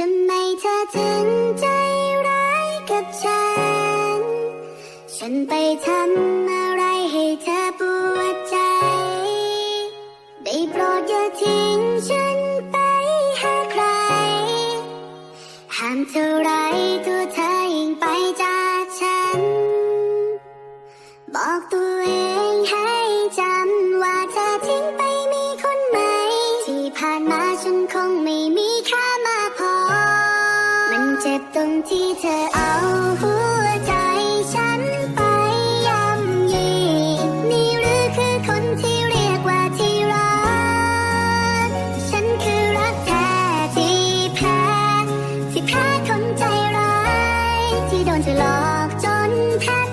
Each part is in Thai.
ทำไมเธอถึงใจร้ายกับฉัน ฉันไปทำอะไรให้เธอปวดใจ ได้โปรดอย่าทิ้งฉันไปหาใครห้ามเท่าไร จ็บตรงที่เธอเอาหัวใจฉันไปย่ำยีนี่หรือคือคนที่เรียกว่าที่รัก ฉันคือรักแท้ที่แพ้ ที่แพ้คนใจร้าย ที่โดนเธอหลอกจนแทบ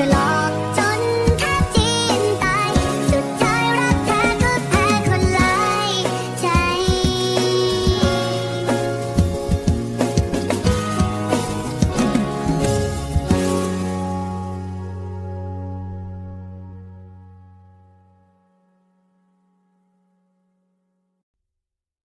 ce l'ho